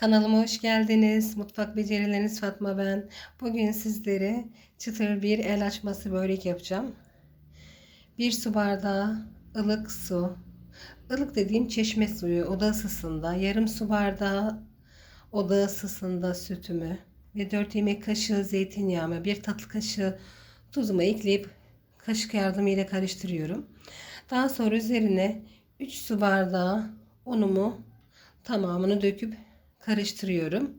Kanalıma hoş geldiniz. Mutfak becerileriniz Fatma ben. Bugün sizlere çıtır bir el açması börek yapacağım. Bir su bardağı ılık su. Ilık dediğim çeşme suyu oda ısısında. Yarım su bardağı oda ısısında sütümü ve 4 yemek kaşığı zeytinyağımı, bir tatlı kaşığı tuzumu ekleyip kaşık yardımıyla karıştırıyorum. Daha sonra üzerine 3 su bardağı unumu tamamını döküp karıştırıyorum.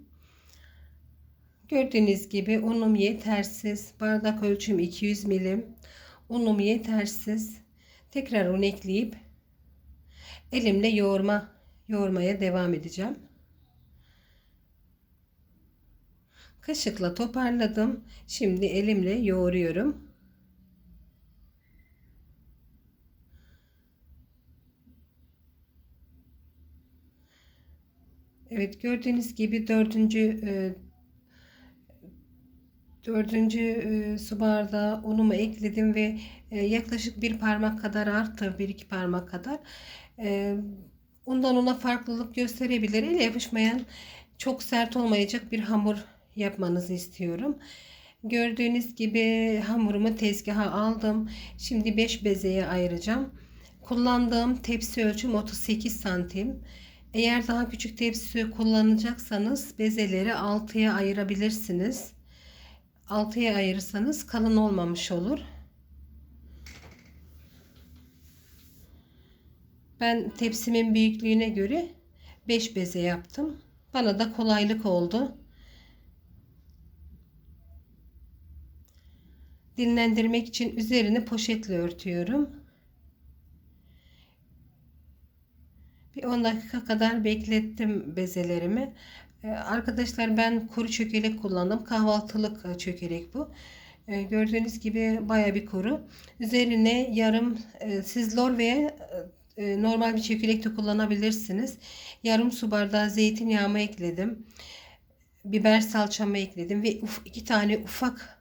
Gördüğünüz gibi unum yetersiz. Bardak ölçüm 200 milim. Unum yetersiz. Tekrar un ekleyip elimle yoğurma yoğurmaya devam edeceğim. Kaşıkla toparladım. Şimdi elimle yoğuruyorum. Evet gördüğünüz gibi dördüncü e, dördüncü e, su bardağı unumu ekledim ve e, yaklaşık bir parmak kadar arttı. Bir iki parmak kadar. E, undan una farklılık gösterebilir. El yapışmayan çok sert olmayacak bir hamur yapmanızı istiyorum. Gördüğünüz gibi hamurumu tezgaha aldım. Şimdi 5 bezeye ayıracağım. Kullandığım tepsi ölçüm 38 santim. Eğer daha küçük tepsi kullanacaksanız bezeleri 6'ya ayırabilirsiniz. 6'ya ayırırsanız kalın olmamış olur. Ben tepsimin büyüklüğüne göre 5 beze yaptım. Bana da kolaylık oldu. Dinlendirmek için üzerini poşetle örtüyorum. Bir 10 dakika kadar beklettim bezelerimi. Ee, arkadaşlar ben kuru çökelek kullandım. Kahvaltılık e, çökelek bu. Ee, gördüğünüz gibi baya bir kuru. Üzerine yarım e, siz lor veya e, normal bir çökelek de kullanabilirsiniz. Yarım su bardağı zeytinyağımı ekledim. Biber salçamı ekledim ve iki tane ufak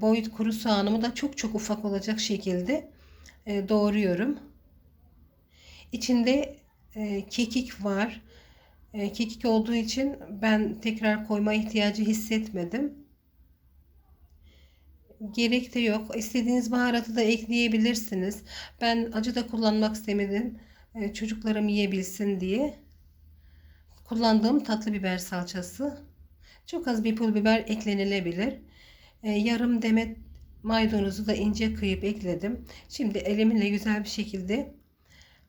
boyut kuru soğanımı da çok çok ufak olacak şekilde doğruyorum. İçinde e, kekik var. E, kekik olduğu için ben tekrar koyma ihtiyacı hissetmedim. Gerek de yok. İstediğiniz baharatı da ekleyebilirsiniz. Ben acı da kullanmak istemedim. E, çocuklarım yiyebilsin diye. Kullandığım tatlı biber salçası. Çok az bir pul biber eklenilebilir. E, yarım demet maydanozu da ince kıyıp ekledim. Şimdi elimle güzel bir şekilde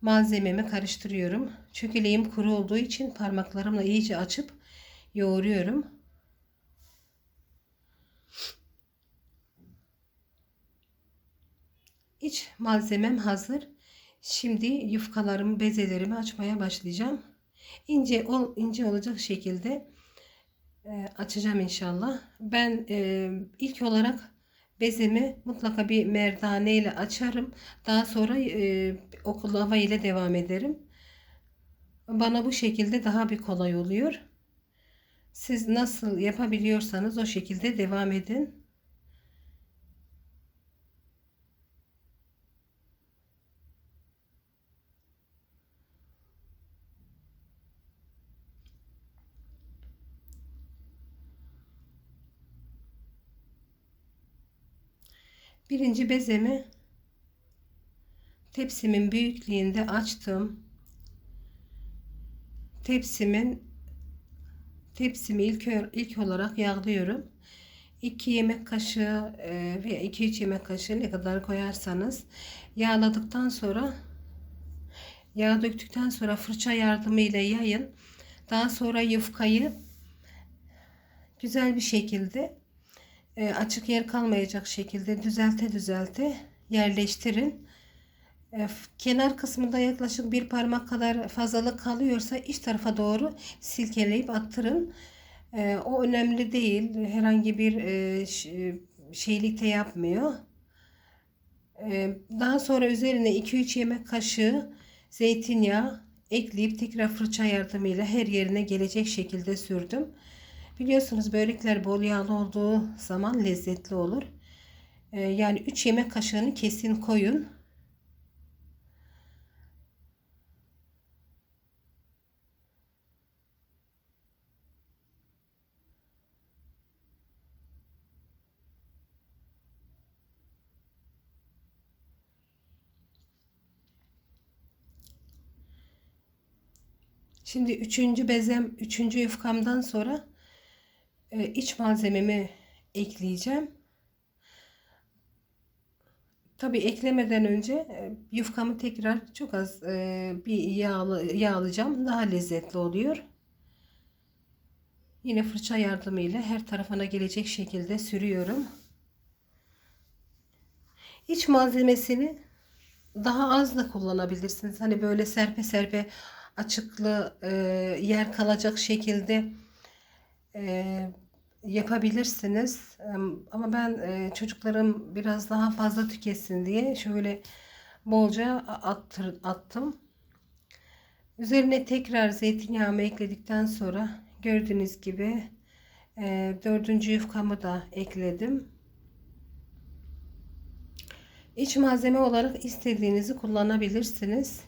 malzememi karıştırıyorum. Çökeleğim kuru olduğu için parmaklarımla iyice açıp yoğuruyorum. İç malzemem hazır. Şimdi yufkalarımı, bezelerimi açmaya başlayacağım. İnce ol, ince olacak şekilde e, açacağım inşallah. Ben e, ilk olarak bezemi mutlaka bir merdane ile açarım. Daha sonra e, oklava ile devam ederim. Bana bu şekilde daha bir kolay oluyor. Siz nasıl yapabiliyorsanız o şekilde devam edin. Birinci bezemi tepsimin büyüklüğünde açtım. Tepsimin tepsimi ilk, ilk olarak yağlıyorum. 2 yemek kaşığı e, veya 2-3 yemek kaşığı ne kadar koyarsanız yağladıktan sonra yağ döktükten sonra fırça yardımıyla yayın. Daha sonra yufkayı güzel bir şekilde e, açık yer kalmayacak şekilde düzelte düzelte yerleştirin. E, kenar kısmında yaklaşık bir parmak kadar fazlalık kalıyorsa iç tarafa doğru silkeleyip attırın. E, o önemli değil. Herhangi bir e, şeylikte yapmıyor. Daha sonra üzerine 2-3 yemek kaşığı zeytinyağı ekleyip tekrar fırça yardımıyla her yerine gelecek şekilde sürdüm. Biliyorsunuz börekler bol yağlı olduğu zaman lezzetli olur. Ee, yani 3 yemek kaşığını kesin koyun. Şimdi üçüncü bezem, üçüncü yufkamdan sonra e, iç malzememi ekleyeceğim. Tabii eklemeden önce e, yufkamı tekrar çok az e, bir yağlı, yağlayacağım. Daha lezzetli oluyor. Yine fırça yardımıyla her tarafına gelecek şekilde sürüyorum. İç malzemesini daha az da kullanabilirsiniz. Hani böyle serpe serpe açıklı e, yer kalacak şekilde e, yapabilirsiniz. Ama ben e, çocuklarım biraz daha fazla tüketsin diye şöyle bolca attır, attım. Üzerine tekrar zeytinyağımı ekledikten sonra gördüğünüz gibi e, dördüncü yufkamı da ekledim. İç malzeme olarak istediğinizi kullanabilirsiniz.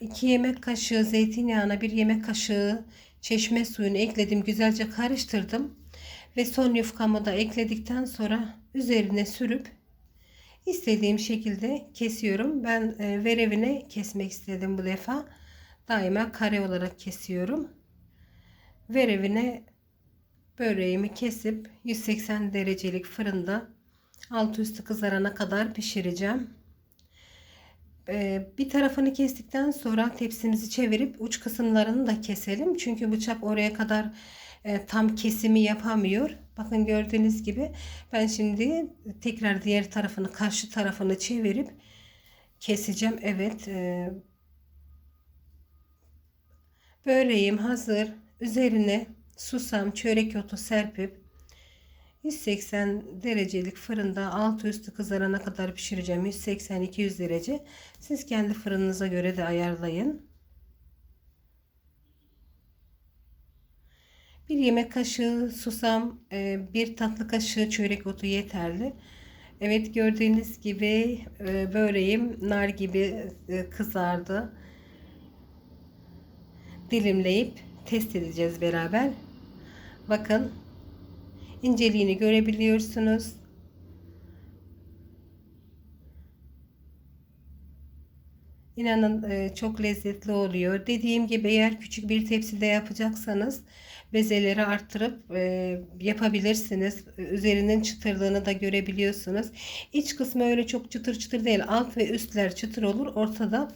2 yemek kaşığı zeytinyağına 1 yemek kaşığı çeşme suyunu ekledim. Güzelce karıştırdım. Ve son yufkamı da ekledikten sonra üzerine sürüp istediğim şekilde kesiyorum. Ben e, verevine kesmek istedim bu defa. Daima kare olarak kesiyorum. Verevine böreğimi kesip 180 derecelik fırında alt üstü kızarana kadar pişireceğim. Ee, bir tarafını kestikten sonra tepsimizi çevirip uç kısımlarını da keselim. Çünkü bıçak oraya kadar e, tam kesimi yapamıyor. Bakın gördüğünüz gibi ben şimdi tekrar diğer tarafını karşı tarafını çevirip keseceğim. Evet. E, böreğim hazır. Üzerine susam, çörek otu serpip 180 derecelik fırında altı üstü kızarana kadar pişireceğim. 180-200 derece. Siz kendi fırınınıza göre de ayarlayın. Bir yemek kaşığı susam, e, bir tatlı kaşığı çörek otu yeterli. Evet gördüğünüz gibi e, böreğim nar gibi e, kızardı. Dilimleyip test edeceğiz beraber. Bakın inceliğini görebiliyorsunuz. İnanın e, çok lezzetli oluyor. Dediğim gibi eğer küçük bir tepside yapacaksanız bezeleri arttırıp e, yapabilirsiniz. Üzerinin çıtırlığını da görebiliyorsunuz. İç kısmı öyle çok çıtır çıtır değil. Alt ve üstler çıtır olur. Ortada